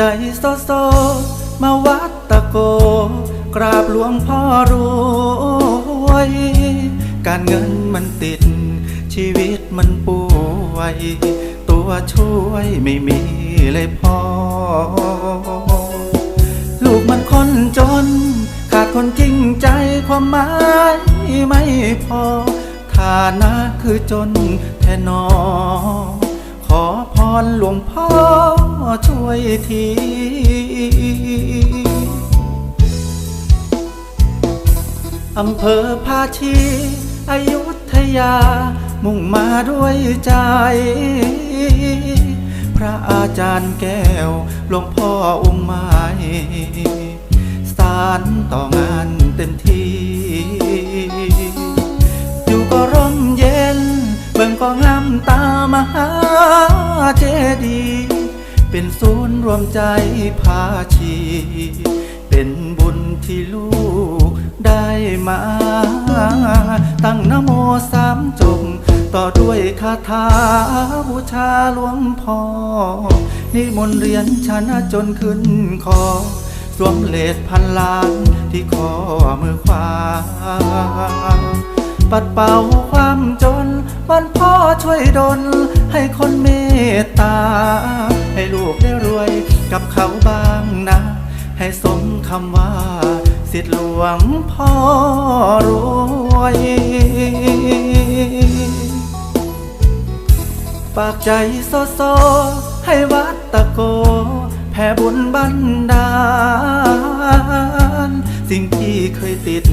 ใจโซโซ มาวัดตะโก กราบหลวงพ่อรวย การเงินมันติด ชีวิตมันป่วย ตัวช่วยไม่มีเลยพ่อลูกมันคนจน ขาดคนจริงใจความหมายไม่พอ ฐานะคือจนแท่นอ อพรหลวงพ่อช่วยทีอำเภอภาชีอยุธยา มุ่งมาด้วยใจ พระอาจารย์แก้วหลวงพ่อองค์ไม้สารต่องานเต็มที่ เจดี เป็นศูนย์รวมใจพาชี เป็นบุญที่ลูกได้มา ตั้งนโมสามจบ ต่อด้วยคาถาบูชาหลวงพ่อนิมนต์เรียนชนะจนขึ้นคอสวมเลสพันล้านที่ข้อมือขวา ปัดเป่าความจนวันพ่อช่วยดลำว่าสิทธิหลวงพ่อรวยปากใจโซโซให้วัดตะโก แผ่บุญบันดาล สิ่งที่เคยติด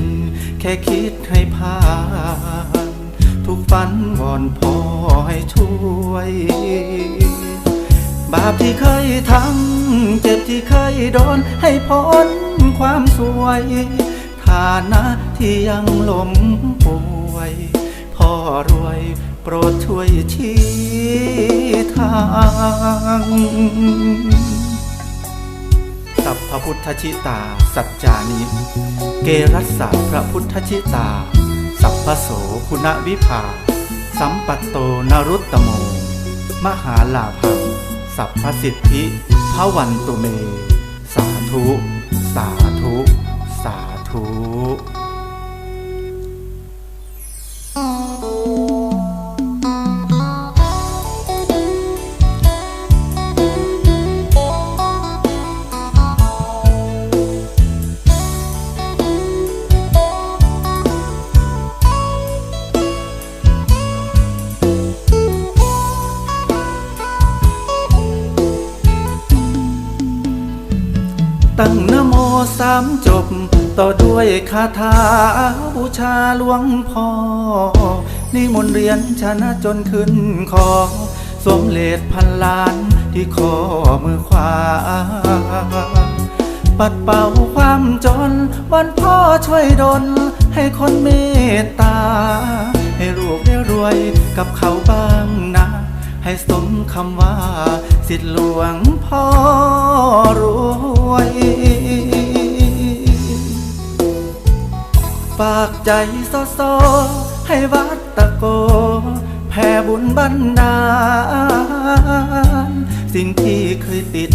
แค่คิดให้ผ่าน ทุกฝันวอนพ่อให้ช่วย บาปที่เคยทำเจ็บที่เคยโดนให้พ้น ความสวย ฐานะที่ยังหลมป่วย พ่อรวยโปรดช่วยชี้ทางสัพพพุทธชิตา สัจจานิ เกรัสสะพระพุทธชิตา สัพพโสคุณวิภา สัมปัตโตนรุตตโม มหาลาภังสัพพสิทธิพระวันตุเม สาธุ สาธุ สาธุ ตั้งนโมสามจบ ต่อด้วยคาถาบูชาหลวงพ่อนิมนต์เรียนชนะจนขึ้นคอ สมเลสพันล้านที่ข้อมือขวา ปัดเป่าความจน วันพ่อช่วยดล ให้คนเมตตา ให้ลูกได้รวยกับเขาบ้าง ให้สมคำว่า สิทธิหลวงพ่อรวยฝากใจโซโซให้วัดตะโก แผ่บุญบันดาล สิ่งที่เคยติด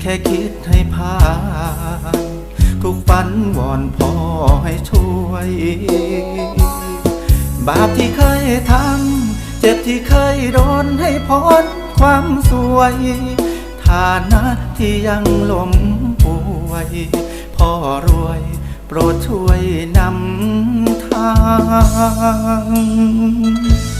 แค่คิดให้ผ่านทุกฝันวอนพ่อให้ช่วย บาปที่เคยทำ จ็บที่เคยโดนให้พ้นความสวยฐานะที่ยังหลมป่วยพ่อรวยโปรดช่วยนำทาง